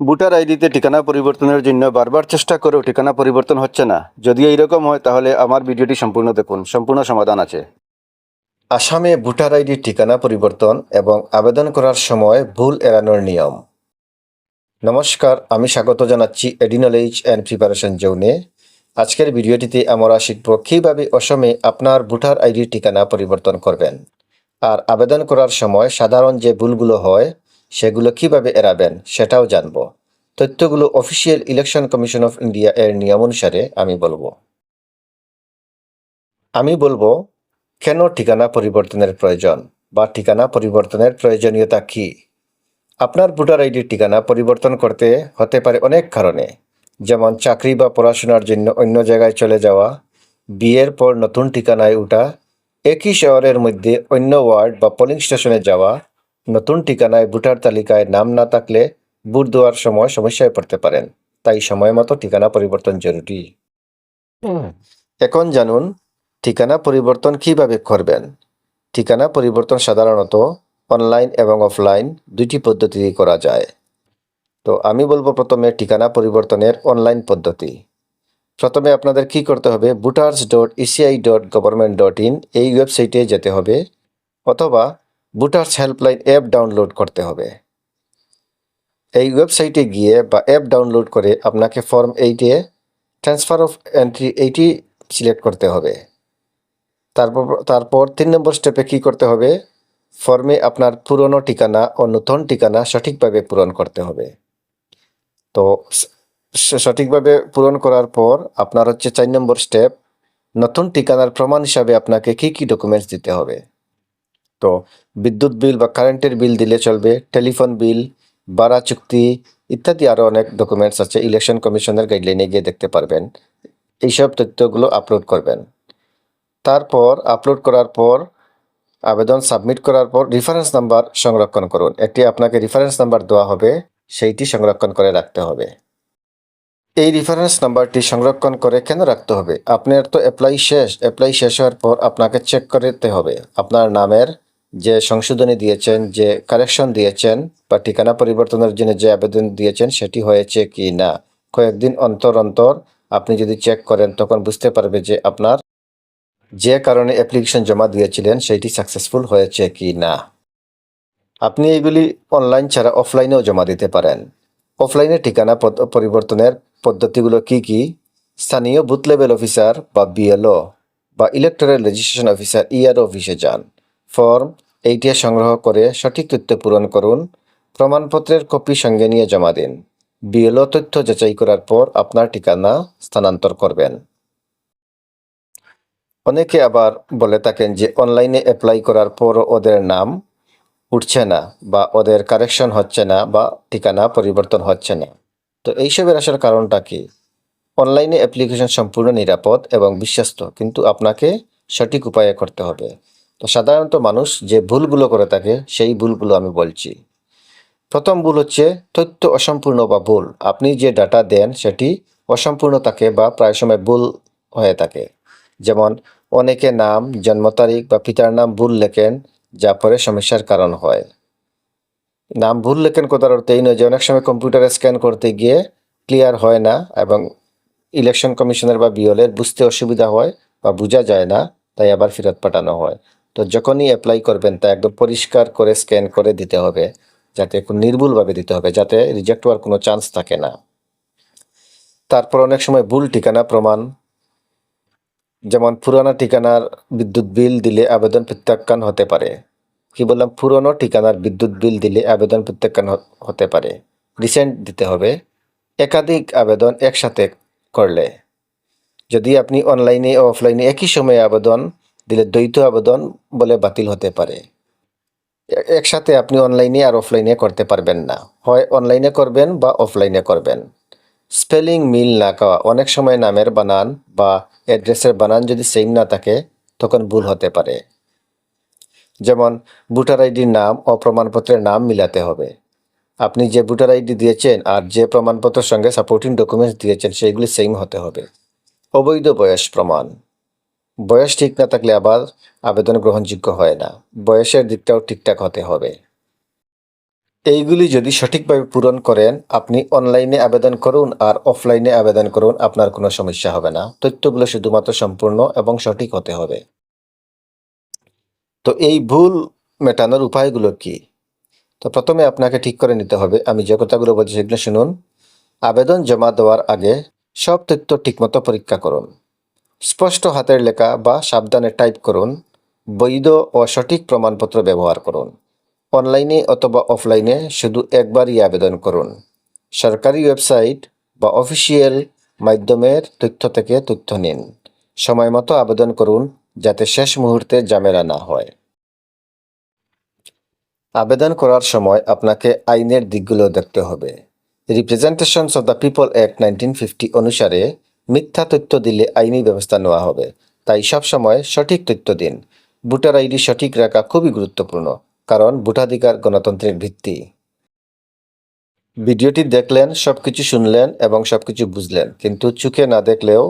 Voter আইডিতে ঠিকানা পরিবর্তনের জন্য বারবার চেষ্টা করেও ঠিকানা পরিবর্তন হচ্ছে না। যদি এইরকম হয়, তাহলে আমার ভিডিওটি সম্পূর্ণ দেখুন। সম্পূর্ণ সমাধান আছে। আসামে ভোটার আইডির ঠিকানা পরিবর্তন এবং আবেদন করার সময় ভুল এড়ানোর নিয়ম। নমস্কার, আমি স্বাগত জানাচ্ছি এডিনলেজ অ্যান্ড প্রিপারেশন জোনে আজকের ভিডিওটিতে আমরা শিখব কীভাবে অসমে আপনার ভোটার আইডির ঠিকানা পরিবর্তন করবেন। আর আবেদন করার সময় সাধারণ যে ভুলগুলো হয় সেগুলো কীভাবে এড়াবেন সেটাও জানব। তথ্যগুলো official election commission of India এর নিয়ম অনুসারে আমি বলব। আমি বলব, কেন ঠিকানা পরিবর্তনের প্রয়োজন বা ঠিকানা পরিবর্তনের প্রয়োজনীয়তা কি? আপনার ভোটার আইডির ঠিকানা পরিবর্তন করতে হতে পারে অনেক কারণে, যেমন চাকরি বা পড়াশোনার জন্য অন্য জায়গায় চলে যাওয়া, বিয়ের পর নতুন ঠিকানায় ওঠা একই শহরের মধ্যে অন্য ওয়ার্ড বা পোলিং স্টেশনে যাওয়া নতুন ঠিকানায় ভোটার তালিকায় নাম না থাকলে ভোট দেওয়ার সময় সমস্যায় পড়তে পারেন। তাই সময় মতো ঠিকানা পরিবর্তন জরুরি। এখন জানুন, ঠিকানা পরিবর্তন কীভাবে করবেন? ঠিকানা পরিবর্তন সাধারণত অনলাইন এবং অফলাইন দুইটি পদ্ধতিতে করা যায়। তো আমি বলব প্রথমে ঠিকানা পরিবর্তনের অনলাইন পদ্ধতি। প্রথমে আপনাদের কি করতে হবে? Voters dot ECI dot government dot in এই ওয়েবসাইটে যেতে হবে। অথবা ভোটার্স হেল্পলাইন অ্যাপ ডাউনলোড করতে হবে। এই ওয়েবসাইটে গিয়ে বা অ্যাপ ডাউনলোড করে আপনাকে ফর্ম এইটে transfer of entry eighty select করতে হবে। তারপর তারপর তিন নম্বর স্টেপে কি করতে হবে? ফর্মে আপনার পুরনো ঠিকানা ও নতুন ঠিকানা সঠিকভাবে পূরণ করতে হবে। তো সঠিকভাবে পূরণ করার পর আপনার হচ্ছে চার নম্বর স্টেপ নতুন ঠিকানার প্রমাণ হিসাবে আপনাকে কি কি ডকুমেন্টস দিতে হবে? তো বিদ্যুৎ বিল বা কারেন্টের বিল দিলে চলবে, টেলিফোন বিল, ভাড়া চুক্তি ইত্যাদি আরও অনেক ডকুমেন্টস আছে ইলেকশন কমিশনের গাইডলাইনে গিয়ে দেখতে পারবেন। এইসব তথ্যগুলো আপলোড করবেন। তারপর আপলোড করার পর, আবেদন সাবমিট করার পর রেফারেন্স নাম্বার সংরক্ষণ করুন। একটি আপনাকে রেফারেন্স নাম্বার দেওয়া হবে, সেইটি সংরক্ষণ করে রাখতে হবে। এই রেফারেন্স নাম্বারটি সংরক্ষণ করে কেন রাখতে হবে? আপনার তো অ্যাপ্লাই শেষ। অ্যাপ্লাই শেষ হওয়ার পর আপনাকে চেক করতে হবে। আপনার নামের যে সংশোধনী দিয়েছেন, যে কারেকশন দিয়েছেন বা ঠিকানা পরিবর্তনের জন্য যে আবেদন দিয়েছেন, সেটি হয়েছে কি না? কয়েকদিন অন্তর অন্তর আপনি যদি চেক করেন, তখন বুঝতে পারবে যে আপনার যে কারণে অ্যাপ্লিকেশন জমা দিয়েছিলেন, সেটি সাকসেসফুল হয়েছে কি না। আপনি এগুলি অনলাইন ছাড়া অফলাইনেও জমা দিতে পারেন। অফলাইনে ঠিকানা পরিবর্তনের পদ্ধতিগুলো কি কি? স্থানীয় বুথ লেভেল অফিসার বা বিএলও বা ইলেকট্রাল রেজিস্ট্রেশন অফিসার ইআরও অফিসে যান। ফর্ম এইটি সংগ্রহ করে সঠিক তথ্য পূরণ করুন, প্রমাণপত্রের কপি সঙ্গে নিয়ে জমা দিন। বিএলও তথ্য যাচাই করার পর আপনার ঠিকানা স্থানান্তর করবেন। অনেকে আবার বলে থাকেন যে অনলাইনে অ্যাপ্লাই করার পর ওদের নাম উঠছে না বা ওদের কারেকশন হচ্ছে না বা ঠিকানা পরিবর্তন হচ্ছে না। তো এইসবের আসার কারণটা কি? অনলাইনে অ্যাপ্লিকেশন সম্পূর্ণ নিরাপদ এবং বিশ্বস্ত, কিন্তু আপনাকে সঠিক উপায়ে করতে হবে। তো সাধারণত মানুষ যে ভুলগুলো করে থাকে, সেই ভুলগুলো আমি বলছি। প্রথম ভুল হচ্ছে তথ্য অসম্পূর্ণ বা ভুল। আপনি যে ডাটা দেন, সেটি অসম্পূর্ণ থাকে বা প্রায় সময় ভুল হয়ে থাকে। যেমন অনেকে নাম, জন্ম তারিখ বা পিতার নাম ভুল লেখেন, যা পরে সমস্যার কারণ হয়। নাম ভুল লেখেন কথার অর্থ এই নয় যে অনেক সময় কম্পিউটারে স্ক্যান করতে গিয়ে ক্লিয়ার হয় না এবং ইলেকশন কমিশনের বা বিওলের বুঝতে অসুবিধা হয় বা বোঝা যায় না, তাই আবার ফেরত পাঠানো হয়। তো যখনই অ্যাপ্লাই করবেন, তা একদম পরিষ্কার করে স্ক্যান করে দিতে হবে, যাতে নির্ভুলভাবে দিতে হবে, যাতে রিজেক্ট হওয়ার কোনো চান্স থাকে না। তারপর অনেক সময় ভুল ঠিকানা প্রমাণ, যেমন পুরানো ঠিকানার বিদ্যুৎ বিল দিলে আবেদন প্রত্যাখ্যান হতে পারে। কি বললাম? পুরনো ঠিকানার বিদ্যুৎ বিল দিলে আবেদন প্রত্যাখ্যান হতে পারে। রিসেন্ট দিতে হবে। একাধিক আবেদন একসাথে করলে। যদি আপনি অনলাইনে অফলাইনে একই সময়ে আবেদন দিলে দ্বৈত আবেদন বলে বাতিল হতে পারে। একসাথে আপনি অনলাইনে আর অফলাইনে করতে পারবেন না। হয় অনলাইনে করবেন বা অফলাইনে করবেন। স্পেলিং মিল না খাওয়া, অনেক সময় নামের বানান বা অ্যাড্রেসের বানান যদি সেম না থাকে, তখন ভুল হতে পারে। যেমন, ভোটার আইডির নাম ও প্রমাণপত্রের নাম মিলাতে হবে। আপনি যে ভোটার আইডি দিয়েছেন আর যে প্রমাণপত্রের সঙ্গে সাপোর্টিং ডকুমেন্টস দিয়েছেন, সেইগুলি সেম হতে হবে। অবৈধ বয়স প্রমাণ। বয়স ঠিক না থাকলে আবার আবেদন গ্রহণযোগ্য হয় না। বয়সের দিকটাও ঠিকঠাক হতে হবে। এইগুলি যদি সঠিকভাবে পূরণ করেন, আপনি অনলাইনে আবেদন করুন আর অফলাইনে আবেদন করুন, আপনার কোনো সমস্যা হবে না। তথ্যগুলো শুধুমাত্র সম্পূর্ণ এবং সঠিক হতে হবে। তো এই ভুল মেটানোর উপায়গুলো কি? তো প্রথমে আপনাকে ঠিক করে নিতে হবে, আমি যে কথাগুলো বলছি সেগুলো শুনুন। আবেদন জমা দেওয়ার আগে সব তথ্য ঠিকমতো পরীক্ষা করুন। স্পষ্ট হাতের লেখা বা সাবধানে টাইপ করুন, বৈধ ও সঠিক প্রমাণপত্র ব্যবহার করুন। অনলাইনে অথবা অফলাইনে শুধু একবারই আবেদন করুন। সরকারি ওয়েবসাইট বা অফিসিয়াল মাধ্যমের তথ্য থেকে তথ্য নিন। সময় মতো আবেদন করুন, যাতে শেষ মুহূর্তে জামেলা না হয়। আবেদন করার সময় আপনাকে আইনের দিকগুলো দেখতে হবে। Representations of the people act nineteen fifty অনুসারে মিথ্যা তথ্য দিলে আইনি ব্যবস্থা নেওয়া হবে। তাই সবসময় সঠিক তথ্য দিন। ভোটার আইডি সঠিক রাখা খুবই গুরুত্বপূর্ণ, কারণ ভোটাধিকার গণতন্ত্রের ভিত্তি। ভিডিওটি দেখলেন, সবকিছু শুনলেন এবং সবকিছু বুঝলেন, কিন্তু চোখে না দেখলেও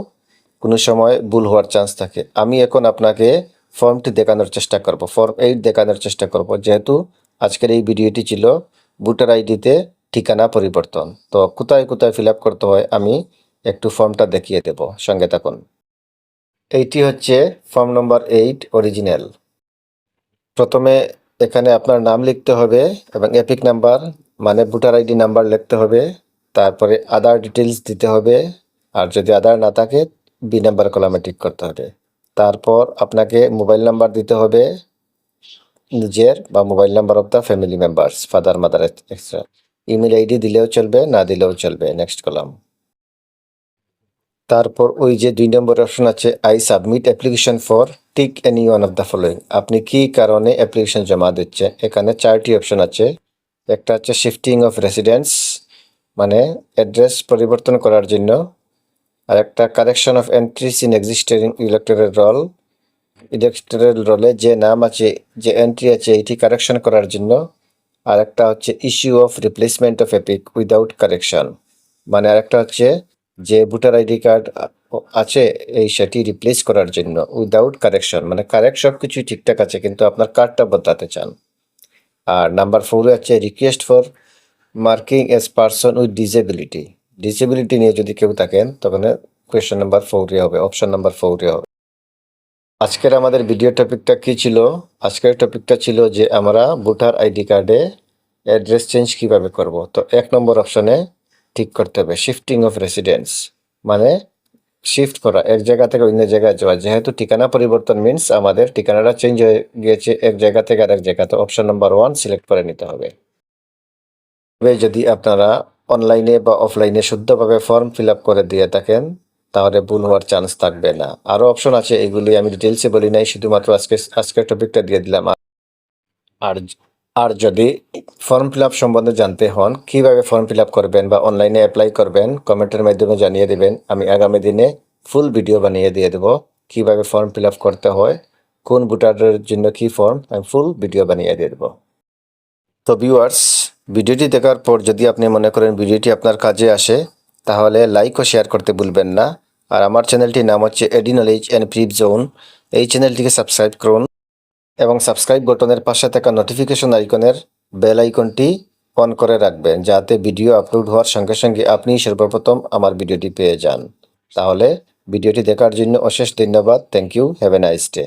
কোনো সময় ভুল হওয়ার চান্স থাকে। আমি এখন আপনাকে ফর্মটি দেখানোর চেষ্টা করব, ফর্ম এইট দেখানোর চেষ্টা করব, যেহেতু আজকের এই ভিডিওটি ছিল ভোটার আইডিতে ঠিকানা পরিবর্তন। তো কোথায় কোথায় ফিল করতে হয় আমি একটু ফর্মটা দেখিয়ে দেব, সঙ্গে থাকুন। এইটি হচ্ছে ফর্ম নম্বর এইট অরিজিনাল প্রথমে এখানে আপনার নাম লিখতে হবে এবং এপিক নাম্বার মানে ভোটার আইডি নাম্বার লিখতে হবে। তারপরে আধার ডিটেলস দিতে হবে। আর যদি আধার না থাকে বি নাম্বার কলামে টিক করতে হবে। তারপর আপনাকে মোবাইল নাম্বার দিতে হবে, নিজের বা mobile number of the family members father mother extra email ID দিলেও চলবে, না দিলেও চলবে নেক্সট কলাম তারপর ওই যে দুই নম্বর অপশন আছে I submit application for tick any one of the following আপনি কি কারণে অ্যাপ্লিকেশন জমা দিচ্ছেন এখানে চারটি অপশন আছে। একটা হচ্ছে শিফটিং অফ রেসিডেন্স মানে অ্যাড্রেস পরিবর্তন করার জন্য। আর একটা correction of entries in existing electoral roll electoral রোলে যে নাম আছে, যে এন্ট্রি আছে, এটি কারেকশন করার জন্য। আর একটা হচ্ছে issue of replacement of EPIC without correction মানে আরেকটা হচ্ছে যে ভোটার আইডি কার্ড আছে, এই সেটি রিপ্লেস করার জন্য উইদাউট কারেকশন মানে কারেক্ট সব কিছুই ঠিকঠাক আছে, কিন্তু আপনার কার্ডটা বদলাতে চান। আর নাম্বার ফোরে আছে request for marking as person with disability disability নিয়ে যদি কেউ থাকেন, তখন কোয়েশ্চেন নাম্বার ফোরে হবে অপশন নাম্বার ফোরে হবে। আজকের আমাদের ভিডিও টপিকটা কি ছিল? আজকের টপিকটা ছিল যে আমরা ভোটার আইডি কার্ডে অ্যাড্রেস চেঞ্জ কীভাবে করব? তো এক নম্বর অপশনে ঠিক করতে হবে শিফটিং অফ রেসিডেন্স মানে শিফট করা, এক জায়গা থেকে অন্য জায়গায় যাওয়া। যেহেতু ঠিকানা পরিবর্তন মিন্স আমাদের ঠিকানাটা চেঞ্জ হয়ে গিয়েছে, এক জায়গা থেকে আরেক জায়গা তো অপশন নাম্বার ওয়ান সিলেক্ট করে নিতে হবে। তবে যদি আপনারা অনলাইনে বা অফলাইনে শুদ্ধভাবে ফর্ম ফিল আপ করে দিয়ে থাকেন, তাহলে ভুল হওয়ার চান্স থাকবে না। আরও অপশন আছে, এগুলি আমি ডিটেলসে বলি নাই, শুধুমাত্র আজকে, আজকের টপিকটা দিয়ে দিলাম। আর আর যদি ফর্ম ফিল আপ সম্বন্ধে জানতে হন, কীভাবে ফর্ম ফিল আপ করবেন বা অনলাইনে অ্যাপ্লাই করবেন, কমেন্টের মাধ্যমে জানিয়ে দেবেন। আমি আগামী দিনে ফুল ভিডিও বানিয়ে দিয়ে দেবো কীভাবে ফর্ম ফিল আপ করতে হয়, কোন ভোটারের জন্য কি ফর্ম আমি ফুল ভিডিও বানিয়ে দিয়ে দেবো। তো ভিউয়ার্স ভিডিওটি দেখার পর যদি আপনি মনে করেন ভিডিওটি আপনার কাজে আসে, তাহলে লাইক ও শেয়ার করতে ভুলবেন না। আর আমার চ্যানেলটির নাম হচ্ছে AD knowledge and prep zone এই চ্যানেলটিকে সাবস্ক্রাইব করুন। এবং সাবস্ক্রাইব বাটনের পাশে থাকা নোটিফিকেশন আইকনের বেল আইকনটি অন করে রাখবেন, যাতে ভিডিও আপলোড হওয়ার সঙ্গে সঙ্গে আপনি সর্বপ্রথম আমার ভিডিওটি পেয়ে যান। তাহলে ভিডিওটি দেখার জন্য অশেষ ধন্যবাদ। Thank you have a nice day